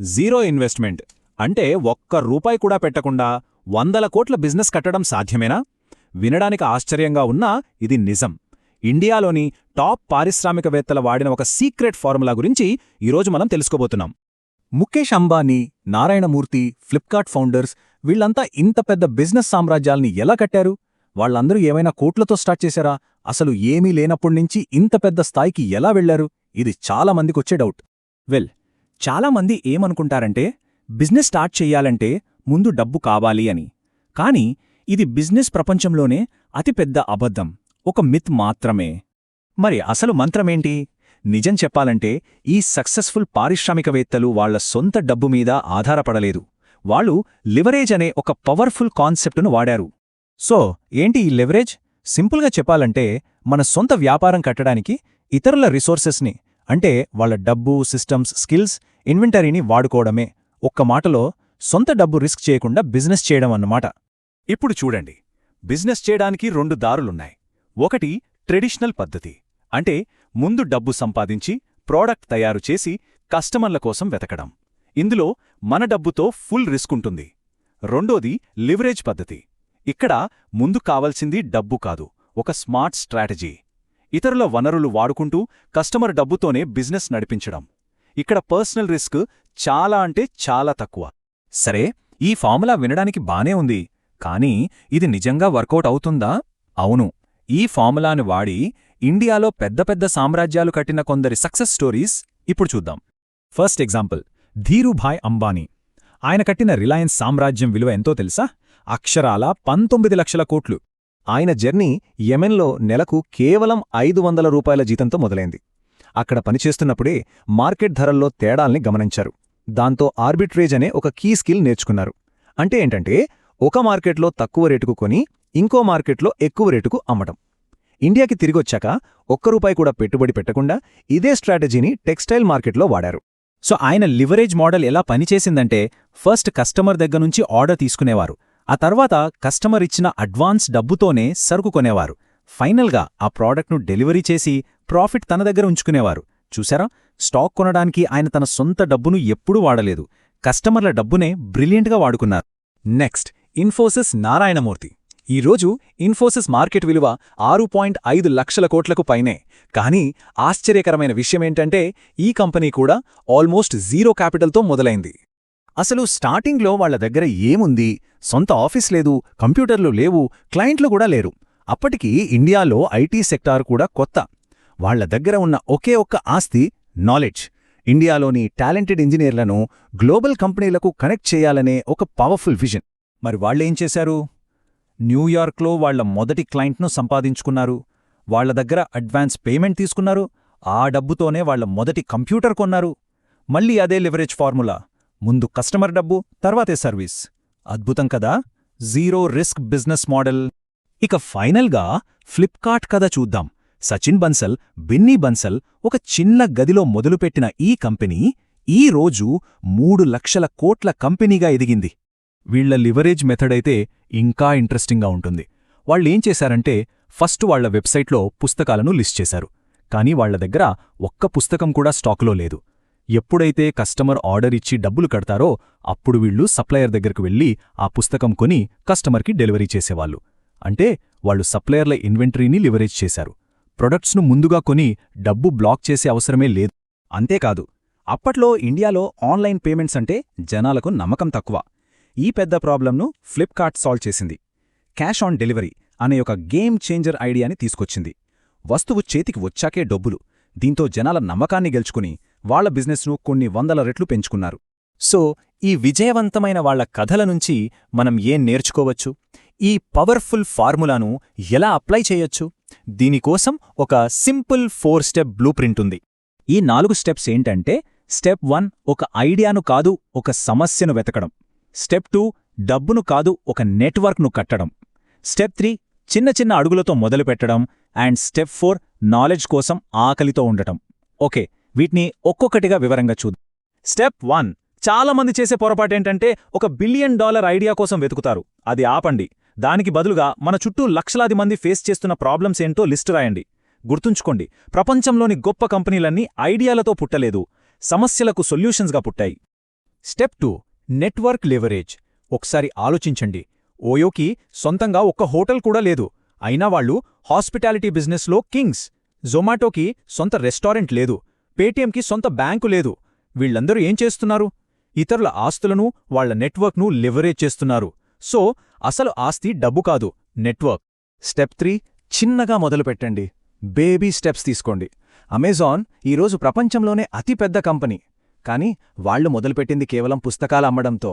Zero investment అంటే ఒక్క రూపాయి కూడా పెట్టకుండా వందల కోట్ల బిజినెస్ కట్టడం సాధ్యమేనా? వినడానికి ఆశ్చర్యంగా ఉన్నా ఇది నిజం. ఇండియాలోని టాప్ పారిశ్రామికవేత్తల వాడిన ఒక సీక్రెట్ ఫార్ములా గురించి ఈరోజు మనం తెలుసుకోబోతున్నాం. ముఖేష్ అంబానీ నారాయణమూర్తి ఫ్లిప్కార్ట్ ఫౌండర్స్ వీళ్ళంతా ఇంత పెద్ద బిజినెస్ సామ్రాజ్యాల్ని ఎలా కట్టారు? వాళ్ళందరూ ఏమైనా కోట్లతో స్టార్ట్ చేశారా? అసలు ఏమీ లేనప్పుడ్నించి ఇంత పెద్ద స్థాయికి ఎలా వెళ్ళారు ఇది చాలా మందికొచ్చే డౌట్. వెల్ చాలామంది ఏమనుకుంటారంటే బిజినెస్ స్టార్ట్ చెయ్యాలంటే ముందు డబ్బు కావాలి అని. కానీ ఇది బిజినెస్ ప్రపంచంలోనే అతిపెద్ద అబద్ధం. ఒక మిత్ మాత్రమే. మరి అసలు మంత్రమేంటి? నిజం చెప్పాలంటే ఈ సక్సెస్ఫుల్ పారిశ్రామికవేత్తలు వాళ్ళ సొంత డబ్బు మీద ఆధారపడలేదు. వాళ్ళు లివరేజ్ అనే ఒక పవర్ఫుల్ కాన్సెప్టును వాడారు. సో ఏంటి ఈ లివరేజ్? సింపుల్గా చెప్పాలంటే మన సొంత వ్యాపారం కట్టడానికి ఇతరుల రిసోర్సెస్ని అంటే వాళ్ళ డబ్బు సిస్టమ్స్ స్కిల్స్ ఇన్వెంటరీని వాడుకోవడమే. ఒక్క మాటలో సొంత డబ్బు రిస్క్ చేయకుండా బిజినెస్ చేయడం అన్నమాట. ఇప్పుడు చూడండి. బిజినెస్ చేయడానికి రెండు దారులున్నాయి. ఒకటి ట్రెడిషనల్ పద్ధతి. అంటే ముందు డబ్బు సంపాదించి ప్రోడక్ట్ తయారు చేసి కస్టమర్ల కోసం వెతకడం. ఇందులో మన డబ్బుతో ఫుల్ రిస్క్ ఉంటుంది. రెండోది లివరేజ్ పద్ధతి. ఇక్కడ ముందు కావలసింది డబ్బు కాదు. ఒక స్మార్ట్ స్ట్రాటజీ. ఇతరుల వనరులు వాడుకుంటూ కస్టమర్ డబ్బుతోనే బిజినెస్ నడిపించడం. ఇక్కడ పర్సనల్ రిస్క్ చాలా అంటే చాలా తక్కువ. సరే ఈ ఫార్ములా వినడానికి బానే ఉంది. కానీ ఇది నిజంగా వర్కౌట్ అవుతుందా? అవును. ఈ ఫార్ములాను వాడి ఇండియాలో పెద్ద పెద్ద సామ్రాజ్యాలు కట్టిన కొందరి సక్సెస్ స్టోరీస్ ఇప్పుడు చూద్దాం. First example Dhirubhai Ambani. ఆయన కట్టిన రిలయన్స్ సామ్రాజ్యం విలువ ఎంతో తెలుసా? అక్షరాల పంతొమ్మిది లక్షల కోట్లు. ఆయన జర్నీ యెమెన్లో నెలకు కేవలం ఐదు వందల రూపాయల జీతంతో మొదలైంది. అక్కడ పనిచేస్తున్నప్పుడే మార్కెట్ ధరల్లో తేడాల్ని గమనించారు. దాంతో ఆర్బిట్రేజ్ అనే ఒక కీ స్కిల్ నేర్చుకున్నారు. అంటే ఏంటంటే ఒక మార్కెట్లో తక్కువ రేటుకు కొని ఇంకో మార్కెట్లో ఎక్కువ రేటుకు అమ్మటం. ఇండియాకి తిరిగొచ్చాక ఒక్క రూపాయి కూడా పెట్టుబడి పెట్టకుండా ఇదే స్ట్రాటజీని టెక్స్టైల్ మార్కెట్లో వాడారు. సో ఆయన లివరేజ్ మోడల్ ఎలా పనిచేసిందంటే ఫస్ట్ కస్టమర్ దగ్గర నుంచి ఆర్డర్ తీసుకునేవారు. ఆ తర్వాత కస్టమర్ ఇచ్చిన అడ్వాన్స్ డబ్బుతోనే సరుకు కొనేవారు. ఫైనల్గా ఆ ప్రోడక్ట్ను డెలివరీ చేసి ప్రాఫిట్ తన దగ్గర ఉంచుకునేవారు. చూసారా స్టాక్ కొనడానికి ఆయన తన సొంత డబ్బును ఎప్పుడూ వాడలేదు. కస్టమర్ల డబ్బునే బ్రిలియంట్గా వాడుకున్నారు. నెక్స్ట్ ఇన్ఫోసిస్ నారాయణమూర్తి. ఈరోజు ఇన్ఫోసిస్ మార్కెట్ విలువ ఆరు పాయింట్ ఐదు లక్షల కోట్లకు పైనే. కానీ ఆశ్చర్యకరమైన విషయమేంటంటే ఈ కంపెనీ కూడా ఆల్మోస్ట్ జీరో క్యాపిటల్తో మొదలైంది. అసలు స్టార్టింగ్లో వాళ్ళ దగ్గర ఏముంది? సొంత ఆఫీస్ లేదు కంప్యూటర్లు లేవు క్లయింట్లు కూడా లేరు. అప్పటికి ఇండియాలో ఐటీ సెక్టార్ కూడా కొత్త. వాళ్ళ దగ్గర ఉన్న ఒకే ఒక్క ఆస్తి నాలెడ్జ్. ఇండియాలోని టాలెంటెడ్ ఇంజనీర్లను గ్లోబల్ కంపెనీలకు కనెక్ట్ చేయాలనే ఒక పవర్ఫుల్ విజన్. మరి వాళ్ళేం చేశారు? న్యూయార్క్లో వాళ్ళ మొదటి క్లయింట్ను సంపాదించుకున్నారు. వాళ్ళ దగ్గర అడ్వాన్స్ పేమెంట్ తీసుకున్నారు. ఆ డబ్బుతోనే వాళ్ళ మొదటి కంప్యూటర్ కొన్నారు. మళ్ళీ అదే లివరేజ్ ఫార్ములా. ముందు కస్టమర్ డబ్బు తర్వాతే సర్వీస్. అద్భుతం కదా? Zero risk business model. ఇక ఫైనల్గా ఫ్లిప్కార్ట్ కథ చూద్దాం. సచిన్ బన్సల్ బిన్నీ బన్సల్ ఒక చిన్న గదిలో మొదలుపెట్టిన ఈ కంపెనీ ఈ రోజు మూడు లక్షల కోట్ల కంపెనీగా ఎదిగింది. వీళ్ళ లివరేజ్ మెథడైతే ఇంకా ఇంట్రెస్టింగ్గా ఉంటుంది. వాళ్ళేం చేశారంటే ఫస్ట్ వాళ్ళ వెబ్సైట్లో పుస్తకాలను లిస్ట్ చేశారు. కానీ వాళ్ళ దగ్గర ఒక్క పుస్తకం కూడా స్టాకులో లేదు. ఎప్పుడైతే కస్టమర్ ఆర్డర్ ఇచ్చి డబ్బులు కడతారో అప్పుడు వీళ్ళు సప్లయర్ దగ్గరకు వెళ్ళి ఆ పుస్తకం కొని కస్టమర్కి డెలివరీ చేసేవాళ్ళు. అంటే వాళ్ళు సప్లయర్ల ఇన్వెంటరీని లివరేజ్ చేశారు. ప్రొడక్ట్స్ను ముందుగా కొని డబ్బు బ్లాక్ చేసే అవసరమే లేదు. అంతేకాదు అప్పట్లో ఇండియాలో ఆన్లైన్ పేమెంట్స్ అంటే జనాలకు నమ్మకం తక్కువ. ఈ పెద్ద ప్రాబ్లంను ఫ్లిప్కార్ట్ సాల్వ్ చేసింది. క్యాష్ ఆన్ డెలివరీ అనే ఒక గేమ్ చేంజర్ ఐడియాని తీసుకొచ్చింది. వస్తువు చేతికి వచ్చాకే డబ్బులు. దీంతో జనాల నమ్మకాన్ని గెలుచుకుని వాళ్ళ బిజినెస్ను కొన్ని వందల రెట్లు పెంచుకున్నారు. సో ఈ విజయవంతమైన వాళ్ళ కథల నుంచి మనం ఏం నేర్చుకోవచ్చు? ఈ పవర్ఫుల్ ఫార్ములాను ఎలా అప్లై చేయొచ్చు? దీనికోసం ఒక simple four step blueprint ఉంది. ఈ నాలుగు స్టెప్స్ ఏంటంటే స్టెప్ వన్ ఒక ఐడియాను కాదు ఒక సమస్యను వెతకడం. స్టెప్ టూ డబ్బును కాదు ఒక నెట్వర్క్ను కట్టడం. స్టెప్ త్రీ చిన్న చిన్న అడుగులతో మొదలుపెట్టడం. అండ్ స్టెప్ ఫోర్ నాలెడ్జ్ కోసం ఆకలితో ఉండటం. ఓకే వీటిని ఒక్కొక్కటిగా వివరంగా చూద్దాం. Step one. చాలామంది చేసే పొరపాటేంటంటే ఒక బిలియన్ డాలర్ ఐడియా కోసం వెతుకుతారు. అది ఆపండి. దానికి బదులుగా మన చుట్టూ లక్షలాది మంది ఫేస్ చేస్తున్న ప్రాబ్లమ్స్ ఏంటో లిస్టు రాయండి. గుర్తుంచుకోండి ప్రపంచంలోని గొప్ప కంపెనీలన్నీ ఐడియాలతో పుట్టలేదు. సమస్యలకు సొల్యూషన్స్గా పుట్టాయి. Step two. Network leverage. ఒకసారి ఆలోచించండి. ఓయోకి సొంతంగా ఒక్క హోటల్ కూడా లేదు. అయినా వాళ్ళు హాస్పిటాలిటీ బిజినెస్లో కింగ్స్. జొమాటోకి సొంత రెస్టారెంట్ లేదు. పేటీఎంకి సొంత బ్యాంకు లేదు. వీళ్ళందరూ ఏం చేస్తున్నారు? ఇతరుల ఆస్తులను వాళ్ళ నెట్వర్క్ను లివరేజ్ చేస్తున్నారు. సో అసలు ఆస్తి డబ్బు కాదు నెట్వర్క్. స్టెప్ త్రీ చిన్నగా మొదలుపెట్టండి. బేబీ స్టెప్స్ తీసుకోండి. అమెజాన్ ఈరోజు ప్రపంచంలోనే అతిపెద్ద కంపెనీ. కానీ వాళ్ళు మొదలుపెట్టింది కేవలం పుస్తకాలు అమ్మడంతో.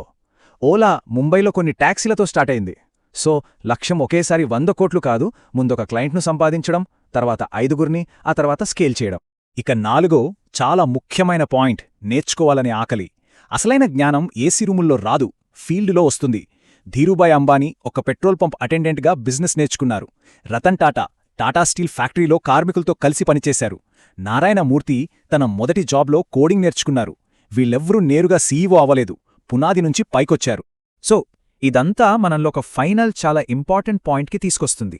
ఓలా ముంబైలో కొన్ని ట్యాక్సీలతో స్టార్ట్ అయింది. సో లక్ష్యం ఒకేసారి వంద కోట్లు కాదు ముందొక క్లయింట్ను సంపాదించడం తర్వాత ఐదుగురిని ఆ తర్వాత స్కేల్ చేయడం. ఇక నాలుగో చాలా ముఖ్యమైన పాయింట్ నేర్చుకోవాలనే ఆకలి. అసలైన జ్ఞానం ఏసీ రూముల్లో రాదు ఫీల్డులో వస్తుంది. ధీరుభాయ్ అంబానీ ఒక పెట్రోల్ పంప్ అటెండెంట్గా బిజినెస్ నేర్చుకున్నారు. రతన్ టాటా టాటా స్టీల్ ఫ్యాక్టరీలో కార్మికులతో కలిసి పనిచేశారు. నారాయణమూర్తి తన మొదటి జాబ్లో కోడింగ్ నేర్చుకున్నారు. వీళ్ళెవ్వరూ నేరుగా సీఈఓ అవ్వలేదు పునాది నుంచి పైకొచ్చారు. సో ఇదంతా మనల్లో ఒక ఫైనల్ చాలా ఇంపార్టెంట్ పాయింట్కి తీసుకొస్తుంది.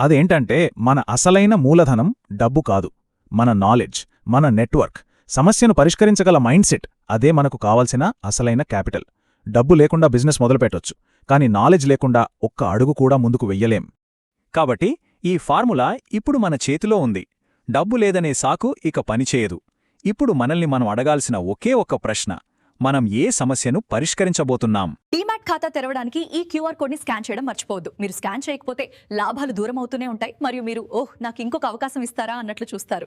అదేంటంటే మన అసలైన మూలధనం డబ్బు కాదు. మన నాలెడ్జ్ మన నెట్వర్క్ సమస్యను పరిష్కరించగల మైండ్ సెట్ అదే మనకు కావాల్సిన అసలైన క్యాపిటల్ డబ్బు లేకుండా బిజినెస్ మొదలుపెట్టొచ్చు కానీ నాలెడ్జ్ లేకుండా ఒక్క అడుగు కూడా ముందుకు వెయ్యలేం. కాబట్టి ఈ ఫార్ములా ఇప్పుడు మన చేతిలో ఉంది. డబ్బు లేదనే సాకు ఇక పనిచేయదు ఇప్పుడు మనల్ని మనం అడగాల్సిన ఒకే ఒక్క ప్రశ్న మనం ఏ సమస్యను పరిష్కరించబోతున్నాం? డీమ్యాట్ ఖాతా తెరవడానికి ఈ క్యూఆర్ కోడ్ని స్కాన్ చేయడం మర్చిపోవద్దు. మీరు స్కాన్ చేయకపోతే లాభాలు దూరం అవుతూనే ఉంటాయి మరియు మీరు ఓహ్ నాకు ఇంకొక అవకాశం ఇస్తారా? అన్నట్లు చూస్తారు.